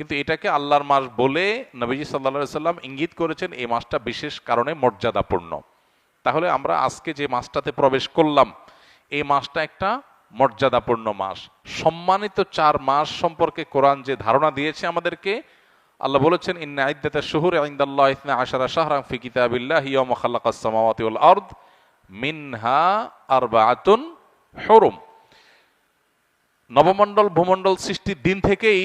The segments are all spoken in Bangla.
কিন্তু এটাকে আল্লাহর মাস বলে নবীজি সাল্লা সাল্লাম ইঙ্গিত করেছেন, এই মাসটা বিশেষ কারণে মর্যাদাপূর্ণ। তাহলে আমরা আজকে যে মাসটাতে প্রবেশ করলাম, এই মাসটা একটা মর্যাদাপূর্ণ মাস। সম্মানিত চার মাস সম্পর্কে কোরআন যে ধারণা দিয়েছে আমাদেরকে, আল্লাহ বলেছেন, ইন্না ইদ্দাতা শুহুর ইনদাল্লাহ ইসনা আশারা শাহরাম ফি কিতাবিল্লাহ ইয়াউমা খালাকাস সামাওয়াতি ওয়াল আরদ নবমণ্ডল, ভূমণ্ডল সৃষ্টির দিন থেকেই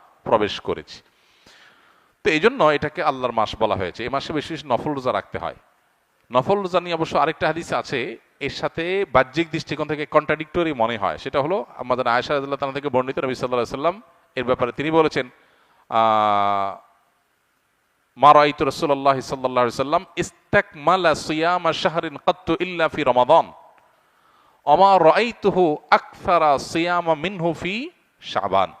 প্রবেশ করেছি। তো এই জন্য এটাকে আল্লাহর মাস বলা হয়েছে। এই মাসে বেশি বেশি নফল রোজা রাখতে হয়। নফল রোজা নিয়ে অবশ্য আরেকটা হাদিস আছে। এর সাথে বাহ্যিক দৃষ্টিকোণ থেকে কন্ট্রাডিক্টরি মনে হয়। সেটা হলো আমাদের আয়সা রাদিয়াল্লাহু তাআলা থেকে বর্ণিত নবী আলাইহি সাল্লাম এর ব্যাপারে তিনি বলেছেন আহ, মা রাআইতু রাসূলুল্লাহ সাল্লাল্লাহু আলাইহি সাল্লাম সিয়ামা শাহরিন কাত্তু ইল্লা ফি রমাদান। অমা রাআইতুহু আকসারা সিয়ামা মিনহু ফি শাবান।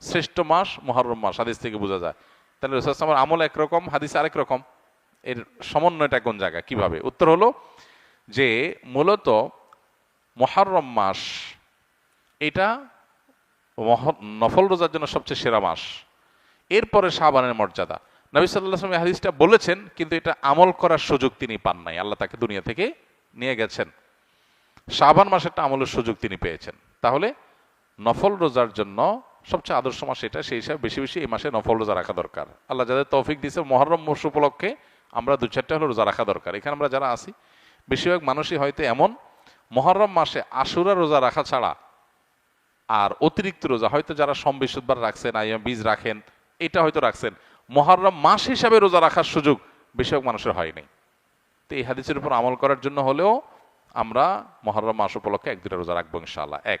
শ্রেষ্ঠ মাস, মহরম মাস, হাদিস থেকে বোঝা যায়। তাহলে রসুলামের আমল একরকম, হাদিস আরেক রকম। এর সমন্বয়টা কোন জায়গা কীভাবে? উত্তর হলো যে মূলত মহরম মাস, এটা নফল রোজার জন্য সবচেয়ে সেরা মাস। এরপরে শাবানের মর্যাদা। নবী সাল্লাহ হাদিসটা বলেছেন, কিন্তু এটা আমল করার সুযোগ তিনি পান নাই। আল্লাহ তাকে দুনিয়া থেকে নিয়ে গেছেন। শাবান মাসেরটা আমলের সুযোগ তিনি পেয়েছেন। তাহলে নফল রোজার জন্য সবচেয়ে আদর্শ মাস এটা, সেই হিসাবে বেশি বেশি এই মাসে নফল রোজা রাখা দরকার। আল্লাহ যাদের তৌফিক দিয়েছে, মহরম মাস উপলক্ষে আমরা দু চারটা হলো রোজা রাখা দরকার। এখানে আমরা যারা আছি, বেশিরভাগ মানুষই হয়তো এমন, মহরম মাসে আশুরা রোজা রাখা ছাড়া আর অতিরিক্ত রোজা, হয়তো যারা সম বৃহস্পতিবার রাখছেন আইএম বীজ রাখেন, এটা হয়তো রাখছেন। মহরম মাস হিসাবে রোজা রাখার সুযোগ বেশিরভাগ মানুষের হয়নি। তো এই হাদিসের উপর আমল করার জন্য হলেও আমরা মহরম মাস উপলক্ষে এক দুটা রোজা রাখব ইনশাআল্লাহ। এক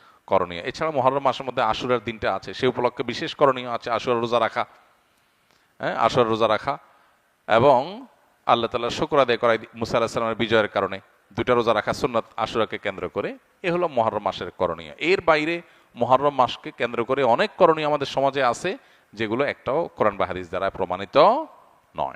করণীয়। এছাড়া মহরম মাসের মধ্যে আশুরার দিনটা আছে। সেই উপলক্ষে বিশেষ করণীয় আছে আশুরার রোজা রাখা। হ্যাঁ আশুরার রোজা রাখা। এবং আল্লাহ তালা শুক্র আদায় করাই মুসা আল্লাহ সাল্লামের বিজয়ের কারণে দুটা রোজা রাখা সুন্নাত আশুরাকে কেন্দ্র করে। এ হলো মহরম মাসের করণীয়। এর বাইরে মহরম মাসকে কেন্দ্র করে অনেক করণীয় আমাদের সমাজে আছে, যেগুলো একটাও কোরআন বা হাদিস দ্বারা প্রমাণিত নয়।